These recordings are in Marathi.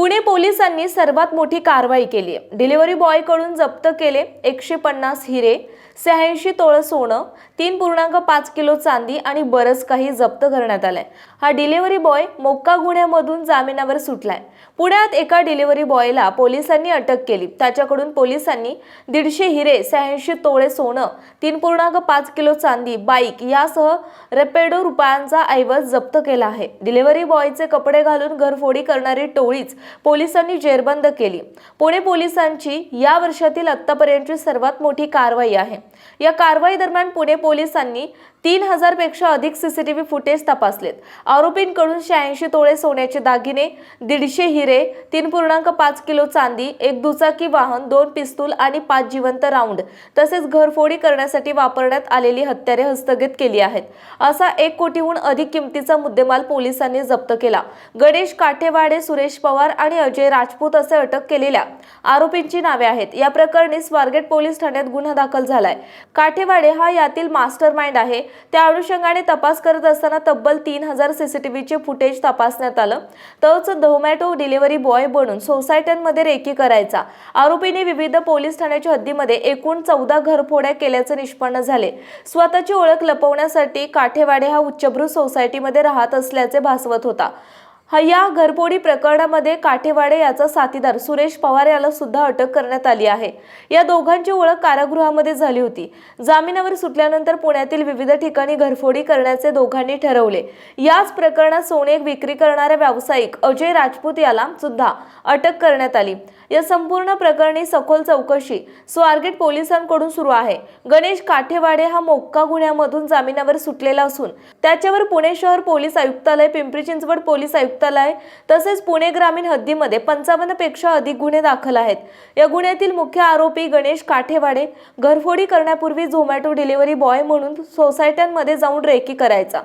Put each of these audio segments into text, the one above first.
पुणे पोलिसांनी सर्वात मोठी कारवाई केली आहे. डिलिव्हरी बॉयकडून जप्त केले एकशे पन्नास हिरे शहाऐंशी तोळं सोनं तीन पूर्णांक पाच किलो चांदी आणि बरंच काही जप्त करण्यात आलंय. हा डिलिव्हरी बॉय मोक्का गुन्ह्यामधून जामिनावर सुटलाय. पुण्यात एका डिलिव्हरी बॉयला पोलिसांनी अटक केली. त्याच्याकडून पोलिसांनी दीडशे हिरे शहाऐंशी तोळे सोनं तीन पूर्णांक पाच किलो चांदी बाईक यासह रेपेडो रुपयांचा ऐवज जप्त केला आहे. डिलिव्हरी बॉयचे कपडे घालून घरफोडी करणारी टोळीच पोलिसांनी जेरबंद केली. पुणे पोलिसांची या वर्षातील आत्तापर्यंतची सर्वात मोठी कारवाई आहे. या कारवाई दरम्यान पुणे पोलिसांनी तीन हजारपेक्षा अधिक सीसीटीव्ही फुटेज तपासलेत. आरोपींकडून शहाऐंशी तोळे सोन्याचे दागिने दीडशे हिरे तीन पूर्णांक पाच किलो चांदी एक दुचाकी वाहन दोन पिस्तूल आणि पाच जिवंत राऊंड तसेच घरफोडी करण्यासाठी वापरण्यात आलेली हत्यारे हस्तगत केली आहेत. असा एक कोटीहून अधिक किमतीचा मुद्देमाल पोलिसांनी जप्त केला. गणेश काठेवाडे सुरेश पवार आणि अजय राजपूत असे अटक केलेल्या आरोपींची नावे आहेत. या प्रकरणी स्वारगेट पोलीस ठाण्यात गुन्हा दाखल झालाय. काठेवाडे हा यातील मास्टर माइंड आहे. त्या अनुषंगाने तपास करत असताना तब्बल तीन हजार सीसीटीव्हीचे फुटेज तपासण्यात आलं. तोच झोमॅटो डिलिव्हरी बॉय बनून सोसायट्यांमध्ये रेकी करायचा. आरोपीने विविध पोलीस ठाण्याच्या हद्दीमध्ये एकूण चौदा घरफोड्या केल्याचं निष्पन्न झाले. स्वतःची ओळख लपवण्यासाठी काठेवाडे हा उच्चभ्रू सोसायटीमध्ये राहत असल्याचे भासवत होता. हय्या या घरफोडी प्रकरणामध्ये काठेवाडे याचा साथीदार सुरेश पवार याला सुद्धा अटक करण्यात आली आहे. या दोघांची ओळख कारागृहामध्ये झाली होती. जामिनावर सुटल्यानंतर पुण्यातील विविध ठिकाणी घरफोडी करण्याचे दोघांनी ठरवले. याच प्रकरणात सोने विक्री करणाऱ्या व्यावसायिक अजय राजपूत याला सुद्धा अटक करण्यात आली. या संपूर्ण प्रकरणी सखोल चौकशी स्वारगेट पोलिसांकडून सुरू आहे. गणेश काठेवाडे हा मोक्का गुन्ह्यामधून जामिनावर सुटलेला असून त्याच्यावर पुणे शहर पोलीस आयुक्तालय पिंपरी चिंचवड पोलीस आयुक्त आयुक्तालय तसेच पुणे ग्रामीण हद्दीमध्ये पंचावन्नपेक्षा अधिक गुन्हे दाखल आहेत. या गुन्ह्यातील मुख्य आरोपी गणेश काठेवाडे घरफोडी करण्यापूर्वी झोमॅटो डिलिव्हरी बॉय म्हणून सोसायट्यांमध्ये जाऊन रेकी करायचा.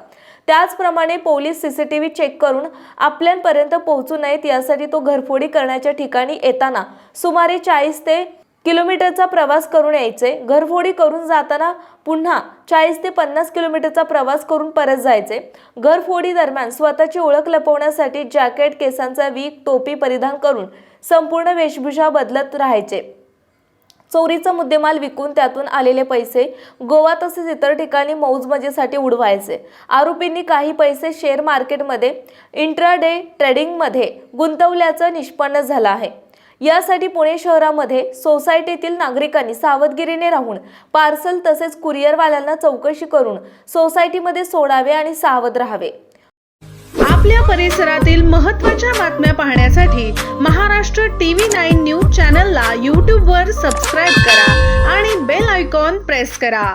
त्याचप्रमाणे पोलीस सीसीटीव्ही चेक करून आपल्यांपर्यंत पोहोचू नयेत यासाठी तो घरफोडी करण्याच्या ठिकाणी येताना सुमारे चाळीस ते किलोमीटरचा प्रवास करून यायचे. घरफोडी करून जाताना पुन्हा चाळीस ते पन्नास किलोमीटरचा प्रवास करून परत जायचे. घरफोडी दरम्यान स्वतःची ओळख लपवण्यासाठी जॅकेट केसांचा वीक टोपी परिधान करून संपूर्ण वेशभूषा बदलत राहायचे. चोरीचा मुद्देमाल विकून त्यातून आलेले पैसे गोवा तसेच इतर ठिकाणी मौज मजेसाठी उडवायचे. आरोपींनी काही पैसे शेअर मार्केटमध्ये इंट्राडे ट्रेडिंगमध्ये गुंतवल्याचं निष्पन्न झालं आहे. यासाठी पुणे शहरामध्ये सोसायटीतील नागरिकांनी सावधगिरीने राहून पार्सल तसेच कुरिअरवाल्यांना चौकशी करून सोसायटीमध्ये सोडावे आणि सावध राहावे. आपल्या परिसरातील महत्त्वाच्या बातम्या पाहण्यासाठी महाराष्ट्र टीव्ही नाईन न्यूज चॅनलला यूट्यूबवर सबस्क्राईब करा आणि बेल आयकॉन प्रेस करा.